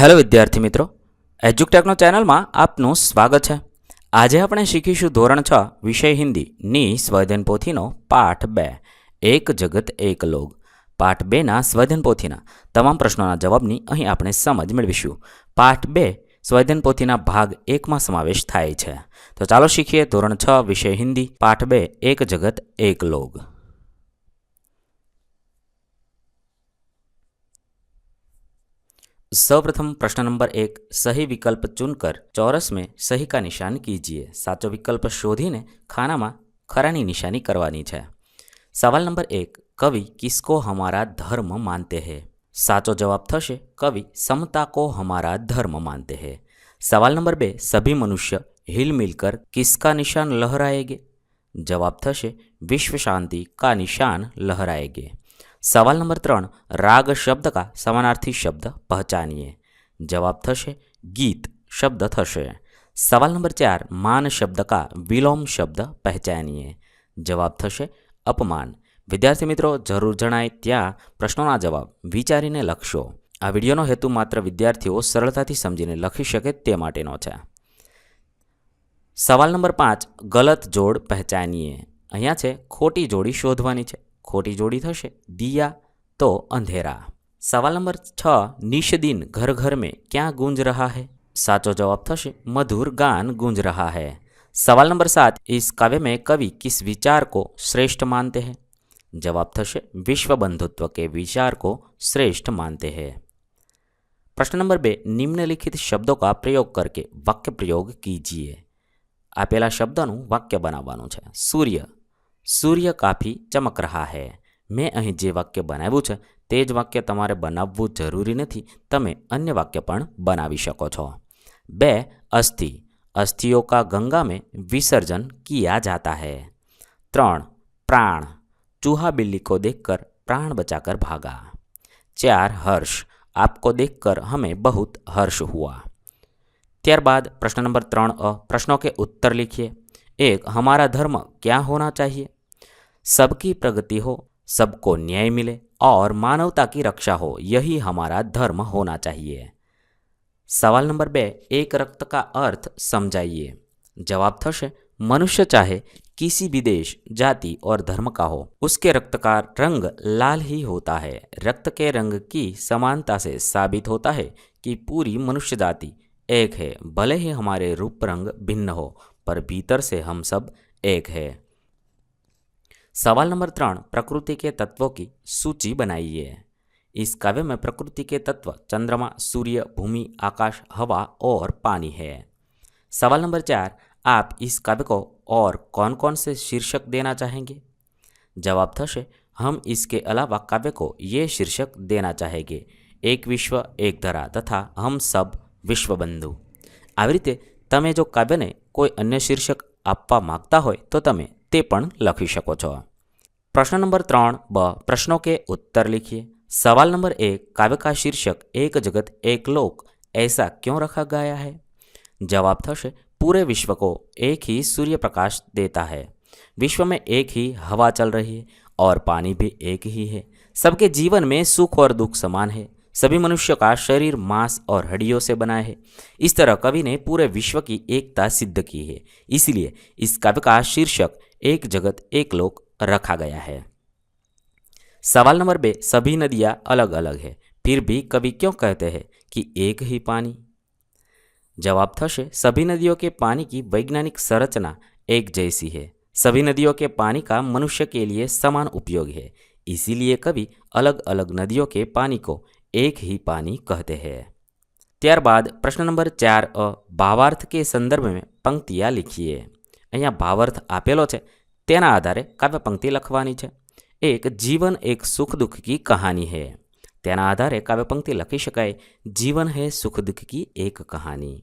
Hello વિદ્યાર્થી મિત્રો, એજ્યુકટેકનો ચેનલમાં આપનું સ્વાગત છે. આજે આપણે શીખીશું ધોરણ છ, વિષય હિન્દીની સ્વધન પોથીનો પાઠ બે, એક જગત, એક લોગ. પાઠ બેના સ્વધન પોથીના તમામ પ્રશ્નોના જવાબની અહીં આપણે સમજ મેળવીશું. પાઠ બે સ્વધન પોથીના ભાગ એકમાં સમાવેશ થાય છે. તો ચાલો શીખીએ ધોરણ છ, વિષય હિન્દી, પાઠ બે, એક જગત, એક લોક सर्वप्रथम प्रश्न नंबर एक सही विकल्प चुनकर चौरस में सही का निशान कीजिए સાચો વિકલ્પ શોધીને ખાનામાં ખરાની નિશાની કરવાની છે સવાલ નંબર એક કવિ કિસકો હમારા ધર્મ માનતે હૈ સાચો જવાબ થશે કવિ સમતા કો હમારા ધર્મ માનતે હૈ સવાલ નંબર બે સભી મનુષ્ય हिल मिलकर किसका निशान लहराएंगे जवाब થશે विश्व शांति का निशान लहराएंगे સવાલ નંબર ત્રણ, રાગ શબ્દ કા સમાનાર્થી શબ્દ પહચાનીએ? જવાબ થશે, ગીત શબ્દ થશે. સવાલ નંબર ચાર, માન શબ્દ કા વિલોમ શબ્દ પહેચાનીએ? જવાબ થશે, અપમાન. વિદ્યાર્થી મિત્રો, જરૂર જણાય ત્યાં પ્રશ્નોના જવાબ વિચારીને લખશો. આ વિડીયોનો હેતુ માત્ર વિદ્યાર્થીઓ સરળતાથી સમજીને લખી શકે તે માટેનો છે. સવાલ નંબર પાંચ, ગલત જોડ પહેચાનીએ? અહીંયા છે, ખોટી જોડી શોધવાની છે. ખોટી જોડી થશે દિયા તો અંધેરા સવાલ નંબર છ નિશ દિન ઘર ઘર મેં ક્યાં ગૂંજ રહા है साचो जवाब થશે मधुर गान गूंज रहा है सवाल नंबर सात इस काव्य में कवि किस विचार को श्रेष्ठ मानते हैं जवाब થશે विश्व बंधुत्व के विचार को श्रेष्ठ मानते हैं प्रश्न नंबर बे निम्नलिखित शब्दों का प्रयोग करके वाक्य प्रयोग कीजिए આપેલા શબ્દનું વાક્ય બનાવવાનું છે સૂર્ય સૂર્ય કાફી ચમક રહા હૈ મેં અહીં જે વાક્ય બનાવ્યું છે તે જ વાક્ય તમારે બનાવવું જરૂરી નથી તમે અન્ય વાક્ય પણ બનાવી શકો છો બે અસ્થિ अस्थियों का गंगा में विसर्जन किया जाता है त्रण प्राण चूहा बिल्ली को देखकर प्राण बचाकर भागा चार हर्ष आपको देखकर हमें बहुत हर्ष हुआ ત્યારબાદ પ્રશ્ન નંબર ત્રણ અ પ્રશ્નों के उत्तर लिखिए एक हमारा धर्म क्या होना चाहिए सबकी प्रगति हो, सबको न्याय मिले और मानवता की रक्षा हो, यही हमारा धर्म होना चाहिए। सवाल नंबर बे, एक रक्त का अर्थ समझाइए। जवाब थशे, मनुष्य चाहे किसी भी देश, जाति और धर्म का हो, उसके रक्त का रंग लाल ही होता है। रक्त के रंग की समानता से साबित होता है कि पूरी मनुष्य जाति एक है, भले ही हमारे रूप रंग भिन्न हो, पर भीतर से हम सब एक है। सवाल नंबर त्रण प्रकृति के तत्वों की सूची बनाइए इस काव्य में प्रकृति के तत्व चंद्रमा सूर्य भूमि आकाश हवा और पानी है सवाल नंबर चार आप इस काव्य को और कौन कौन से शीर्षक देना चाहेंगे जवाब थशे हम इसके अलावा काव्य को ये शीर्षक देना चाहेंगे एक विश्व एक धरा तथा हम सब વિશ્વબંધુ આવી રીતે તમે જો કાવ્યને કોઈ અન્ય શીર્ષક આપવા માગતા હોય તો તમે તે પણ લખી શકો છો પ્રશ્ન નંબર ત્રણ બ પ્રશ્નો કે ઉત્તર लिखिए सवाल नंबर एक काव्य का शीर्षक एक जगत एक लोक ऐसा क्यों रखा गया है जवाब थशे पूरे विश्व को एक ही सूर्य प्रकाश देता है विश्व में एक ही हवा चल रही है और पानी भी एक ही है सबके जीवन में सुख और दुख समान है सभी मनुष्य का शरीर, मांस और हड्डियों से बना है। इस तरह कवि ने पूरे विश्व की एकता सिद्ध की है। इसलिए इस काव्य का शीर्षक, एक जगत, एक लोक, रखा गया है। सवाल नंबर बे, सभी नदियाँ अलग अलग है। फिर भी कवि क्यों कहते हैं कि एक ही पानी? जवाब थशे सभी नदियों के पानी की वैज्ञानिक संरचना एक जैसी है। सभी नदियों के पानी का मनुष्य के लिए समान उपयोग है। इसीलिए कवि अलग अलग नदियों के पानी को एक ही पानी कहते हैं ત્યારબાદ પ્રશ્ન નંબર ચાર અ ભાવાર્થ કે સંદર્ભ મેં પંક્તિયા લીખીએ અહીંયા ભાવાર્થ આપેલો છે તેના આધારે કાવ્ય પંક્તિ લખવાની છે એક જીવન એક સુખ દુઃખ કી કહાની હૈ તેના આધારે કાવ્ય પંક્તિ લખી શકાય जीवन है सुख दुख की एक कहानी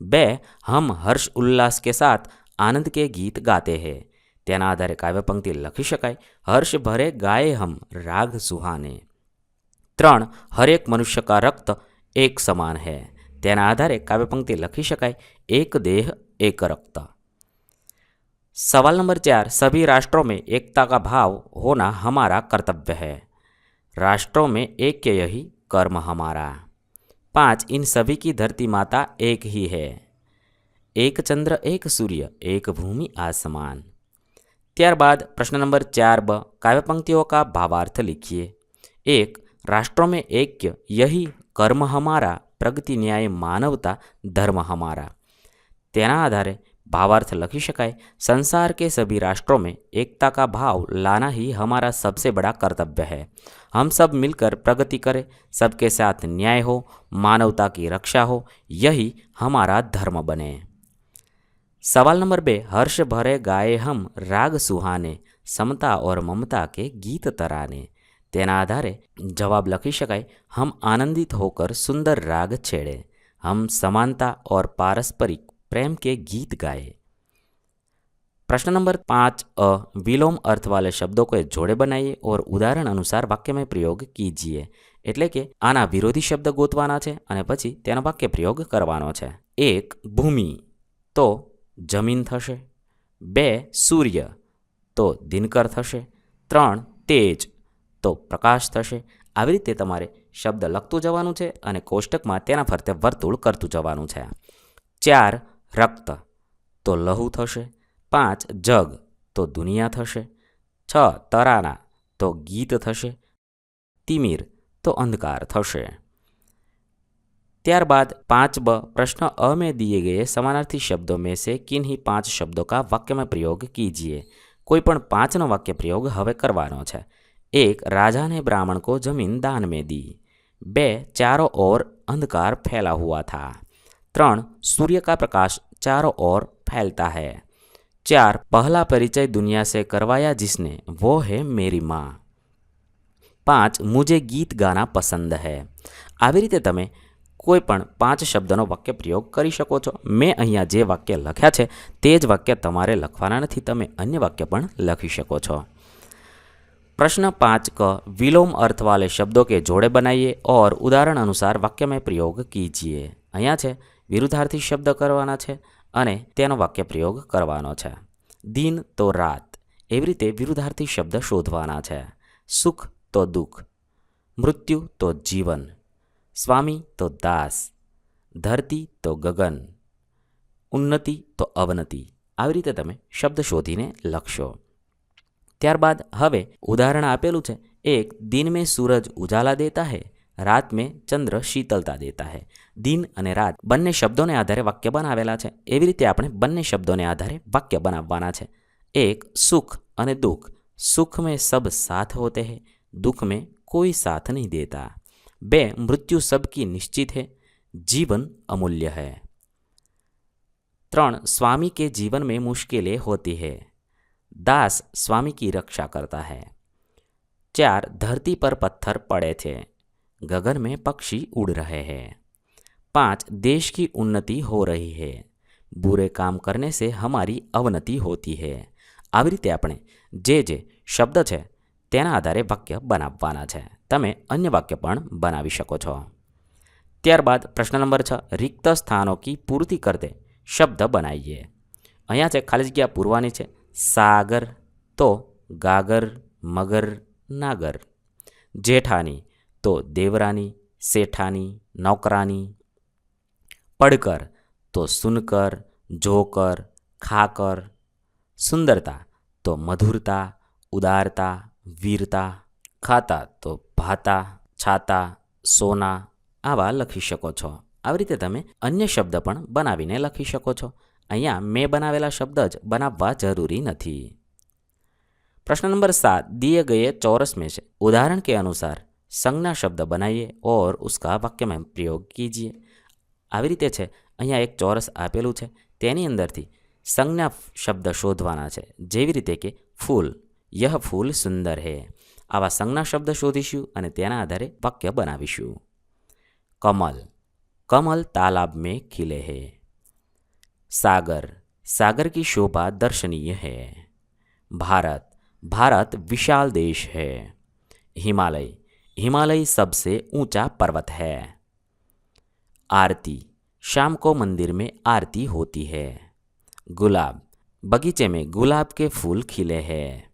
બે हम हर्ष उल्लास के साथ आनंद के गीत गाते हैं તેના આધારે કાવ્ય પંક્તિ લખી શકાય હર્ષ ભરે ગાય હમ રાગ સુહાને ત્રણ હરેક મનુષ્ય કા રક્ત એક સમાન है તેના આધારે કાવ્ય પંક્તિ લખી શકાય એક देह एक रक्त सवाल नंबर चार सभी राष्ट्रों में एकता का भाव होना हमारा कर्तव्य है राष्ट्रों में ऐक्य यही कर्म हमारा पाँच इन सभी की धरती माता एक ही है एक चंद्र एक सूर्य एक भूमि आसमान ત્યારબાદ પ્રશ્ન નંબર ચાર બ કાવ્ય પંક્તિઓ કા ભાવાર્થ लिखिए एक राष्ट्रों में ऐक्य, यही कर्म हमारा, प्रगति न्याय मानवता, धर्म हमारा। तेना आधारे भावार्थ लखी शकाय, संसार के सभी राष्ट्रों में एकता का भाव लाना ही हमारा सबसे बड़ा कर्तव्य है। हम सब मिलकर प्रगति करें, सबके साथ न्याय हो, मानवता की रक्षा हो, यही हमारा धर्म बने। सवाल नंबर बे, हर्ष भरे गाए हम राग सुहाने, समता और ममता के गीत तराने। तेना आधारे जवाब लखी शकाय हम आनंदित होकर सुंदर राग छेड़े हम समानता और पारस्परिक प्रेम के गीत गाए प्रश्न नंबर पाँच अ विलोम अर्थ वाले शब्दों को जोड़े बनाइए और उदाहरण अनुसार वाक्य में प्रयोग कीजिए એટલે કે આના વિરોધી શબ્દ ગોતવાના છે અને પછી તેનો વાક્ય પ્રયોગ કરવાનો છે એક ભૂમિ તો જમીન થશે બે સૂર્ય તો દિનકર થશે ત્રણ તેજ તો પ્રકાશ થશે આવી રીતે તમારે શબ્દ લખતું જવાનું છે અને કોષ્ટકમાં તેના ફરતે વર્તુળ કરતું જવાનું છે ચાર રક્ત તો લહુ થશે પાંચ જગ તો દુનિયા થશે છ તરાના તો ગીત થશે તિમિર तो अंधकार थशे ત્યારબાદ पाँच ब प्रश्न अ में दिए गए समानार्थी शब्दों में से किन्हीं पांच शब्दों का वाक्य में प्रयोग कीजिए कोई पण પાંચનો વાક્ય પ્રયોગ હવે કરવાનો છે એક राजा ने ब्राह्मण को जमीन दान में दी बे चारों ओर अंधकार फैला हुआ था त्रण सूर्य का प्रकाश चारों ओर फैलता है चार पहला परिचय दुनिया से करवाया जिसने वो है मेरी माँ પાંચ મુજે ગીત ગાના પસંદ હૈ આવી રીતે તમે કોઈ પણ પાંચ શબ્દનો વાક્ય પ્રયોગ કરી શકો છો મેં અહીંયા જે વાક્ય લખ્યા છે તે જ વાક્ય તમારે લખવાના નથી તમે અન્ય વાક્ય પણ લખી શકો છો प्रश्न पाँच क विलोम अर्थ वाले शब्दों के जोड़े बनाइए और उदाहरण अनुसार वाक्य में प्रयोग कीजिए અહીંયા છે વિરુદ્ધાર્થી શબ્દ કરવાના છે અને તેનો વાક્ય પ્રયોગ કરવાનો છે દિન તો રાત એવી રીતે વિરુદ્ધાર્થી શબ્દ શોધવાના છે સુખ તો દુઃખ મૃત્યુ તો જીવન સ્વામી તો દાસ ધરતી તો ગગન ઉન્નતિ તો અવનતિ આવી રીતે તમે શબ્દ શોધીને લખશો ત્યારબાદ હવે ઉદાહરણ આપેલું છે. એક, દિન મેં સૂરજ ઉજાલા દેતા હૈ, રાત મેં ચંદ્ર શીતલતા દેતા હૈ. દિન અને રાત બંને શબ્દોને આધારે વાક્ય બનાવેલા છે. એવી રીતે આપણે બંને શબ્દોને આધારે વાક્ય બનાવવાના છે. એક, સુખ અને દુઃખ. સુખ મેં સબ સાથ હોતે હૈ, દુઃખ મેં કોઈ સાથ નહીં દેતા. બે, મૃત્યુ સબકી નિશ્ચિત હૈ, જીવન અમૂલ્ય હે. ત્રણ, સ્વામી કે જીવન મેં મુશ્કેલી હોતી હૈ. दास स्वामी की रक्षा करता है चार धरती पर पत्थर पड़े थे गगन में पक्षी उड़ रहे हैं पांच देश की उन्नति हो रही है बुरे काम करने से हमारी अवनति होती है આવી રીતે આપણે જે જે શબ્દ છે તેના આધારે વાક્ય બનાવવાના છે તમે અન્ય વાક્ય પણ બનાવી શકો છો ત્યારબાદ પ્રશ્ન નંબર છ રિક્ત સ્થાનો કી પૂર્તિ કરતે શબ્દ બનાવીએ અહીંયા છે ખાલી જગ્યા પૂરવાની છે સાગર તો ગાગર, મગર, નાગર. જેઠાની તો દેવરાની, શેઠાની, નોકરાની. પડકર તો સુનકર, જોકર, ખાકર. સુંદરતા તો મધુરતા, ઉદારતા, વીરતા. ખાતા તો ભાતા, છાતા, સોના. આવા લખી શકો છો. આવી રીતે તમે અન્ય શબ્દ પણ બનાવીને લખી શકો છો. અહીંયા મેં બનાવેલા શબ્દ જ બનાવવા જરૂરી નથી प्रश्न नंबर सात दिए गए चौरस में से उदाहरण के अनुसार संज्ञा शब्द बनाइए और उसका वाक्य में प्रयोग कीजिए આવી રીતે છે અહીંયા એક ચોરસ આપેલું છે તેની અંદરથી સંજ્ઞા શબ્દ શોધવાના છે જેવી રીતે કે ફૂલ યહ ફૂલ સુંદર હે આવા સંજ્ઞા શબ્દ શોધીશું અને તેના આધારે વાક્ય બનાવીશું કમલ કમલ તાલાબ में खिले है सागर सागर की शोभा दर्शनीय है भारत भारत विशाल देश है हिमालय हिमालय सबसे ऊंचा पर्वत है आरती शाम को मंदिर में आरती होती है गुलाब बगीचे में गुलाब के फूल खिले हैं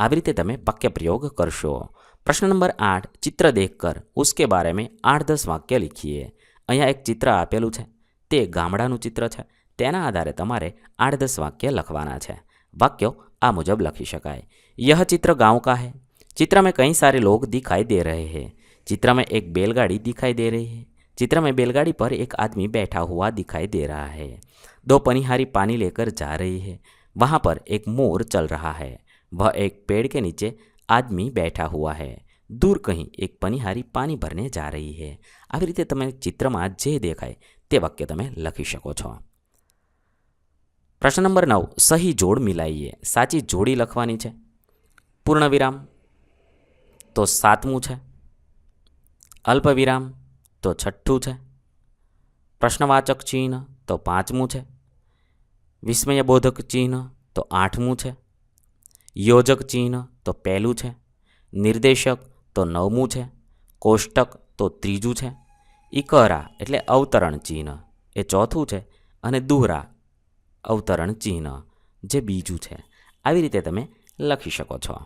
આવી રીતે તમે વાક્ય પ્રયોગ કરશો प्रश्न नंबर आठ चित्र देखकर उसके बारे में આઠ દસ વાક્ય લીખીએ અહીંયા એક ચિત્ર આપેલું છે તે ગામડાનું ચિત્ર છે તેના आधार तेरे आठ दस वक्य लखवा है वाक्य आ मुजब लखी शक यह चित्र गाँव का है चित्र में कई सारे लोग दिखाई दे रहे हैं चित्र में एक बैलगाड़ी दिखाई दे रही है चित्र में बैलगाड़ी पर एक आदमी बैठा हुआ दिखाई दे रहा है दो पनिहारी पानी लेकर जा रही है वहाँ पर एक मोर चल रहा है वह एक पेड़ के नीचे आदमी बैठा हुआ है दूर कहीं एक पनिहारी पानी भरने जा रही है आ रीते तब चित्र में जे देखाय वाक्य तब लखी सको પ્રશ્ન નંબર નવ, સહી જોડ મિલાઈએ. સાચી જોડી લખવાની છે? પૂર્ણ વિરામ તો સાતમું છે. અલ્પવિરામ તો છઠ્ઠું છે. પ્રશ્નવાચક ચિહ્ન તો પાંચમું છે. વિસ્મયબોધક ચિહ્ન તો આઠમું છે. યોજક ચિહ્ન તો પહેલું છે. નિર્દેશક તો નવમું છે. કોષ્ટક તો ત્રીજું છે. ઇકરા એટલે અવતરણ ચિહ્ન. એ ચોથું છે અને દુહરા અવતરણ ચિહ્ન, જે બીજું છે. આવી રીતે તમે લખી શકો છો.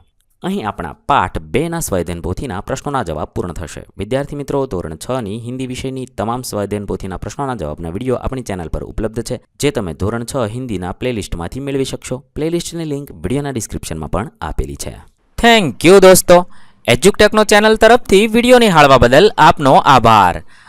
અહીં આપણા પાઠ બેના સ્વાધ્યાયન પોથીના પ્રશ્નોના જવાબ પૂર્ણ થશે. વિદ્યાર્થી મિત્રો, ધોરણ છની હિન્દી વિષયની તમામ સ્વાધ્યાયન પોથીના પ્રશ્નોના જવાબના વીડિયો આપણી ચેનલ પર ઉપલબ્ધ છે, જે તમે ધોરણ છ હિન્દીના પ્લેલિસ્ટમાંથી મેળવી શકશો. પ્લેલિસ્ટની લિંક વિડીયોના ડિસ્ક્રિપ્શનમાં પણ આપેલી છે. થેન્ક યુ દોસ્તો. એજ્યુકટેકનો ચેનલ તરફથી વીડિયો નિહાળવા બદલ આપનો આભાર.